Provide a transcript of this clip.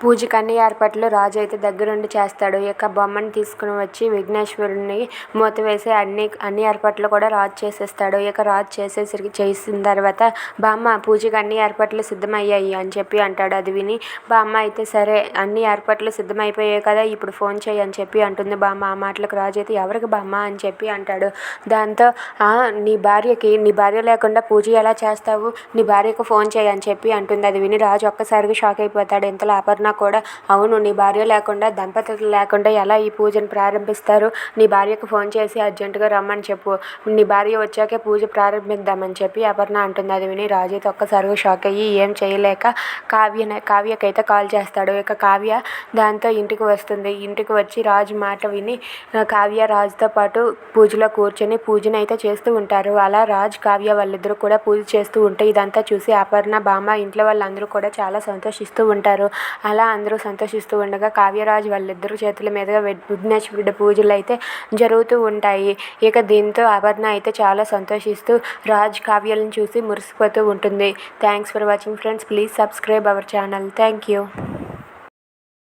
పూజకు అన్ని ఏర్పాట్లు రాజు అయితే దగ్గరుండి చేస్తాడు. ఇక బొమ్మను తీసుకుని వచ్చి విఘ్నేశ్వరుడిని మూత వేసి అన్ని అన్ని ఏర్పాట్లు కూడా రాజు చేసేస్తాడు. ఇక రాజు చేసేసరికి చేసిన తర్వాత బామ్మ పూజకి అన్ని ఏర్పాట్లు సిద్ధమయ్యాయి అని చెప్పి అంటాడు. అది విని బామ్మ అయితే సరే అన్ని ఏర్పాట్లు సిద్ధమైపోయాయి కదా ఇప్పుడు ఫోన్ చేయి అని చెప్పి అంటుంది బామ్మ. ఆ మాటలకు రాజు అయితే ఎవరికి బామ్మ అని చెప్పి అంటాడు. దాంతో "ఆ, నీ భార్యకి నీ భార్య లేకుండా పూజ ఎలా చేస్తావు? నీ భార్యకు ఫోన్ చేయి అని చెప్పి అంటుంది. అది విని రాజు ఒక్కసారిగా షాక్ అయిపోతాడు. ఇంతలో అపర్ణ కూడా అవును నీ భార్య లేకుండా దంపతులు లేకుండా ఎలా ఈ పూజను ప్రారంభిస్తారు? నీ భార్యకు ఫోన్ చేసి అర్జెంటుగా రమ్మని చెప్పు. నీ భార్య వచ్చాకే పూజ ప్రారంభిద్దామని చెప్పి అపర్ణ అంటుంది. అది విని రాజు ఒక్కసారిగా షాక్ అయ్యి ఏం చేయలేక కావ్య కావ్యకైతే కాల్ చేస్తాడు. ఇక కావ్య దాంతో ఇంటికి వస్తుంది. ఇంటికి వచ్చి రాజు మాట విని కావ్య రాజుతో పాటు పూజలో కూర్చొని పూజను అయితే చేస్తూ ఉంటారు. అలా రాజ్ కావ్య వాళ్ళిద్దరూ కూడా పూజ చేస్తూ ఉంటే ఇదంతా చూసి అపర్ణ బామ్మ ఇంట్లో వాళ్ళందరూ కూడా చాలా సంతోషిస్తూ ఉంటారు. అలా అలా అందరూ సంతోషిస్తూ ఉండగా కావ్యరాజు వాళ్ళిద్దరూ చేతుల మీదుగా వె- విఘ్నేశ్వరుడి పూజలు అయితే జరుగుతూ ఉంటాయి. ఇక దీంతో అపర్ణ అయితే చాలా సంతోషిస్తూ రాజ్ కావ్యాలను చూసి మురిసిపోతూ ఉంటుంది. Thanks for watching friends please subscribe our channel thank you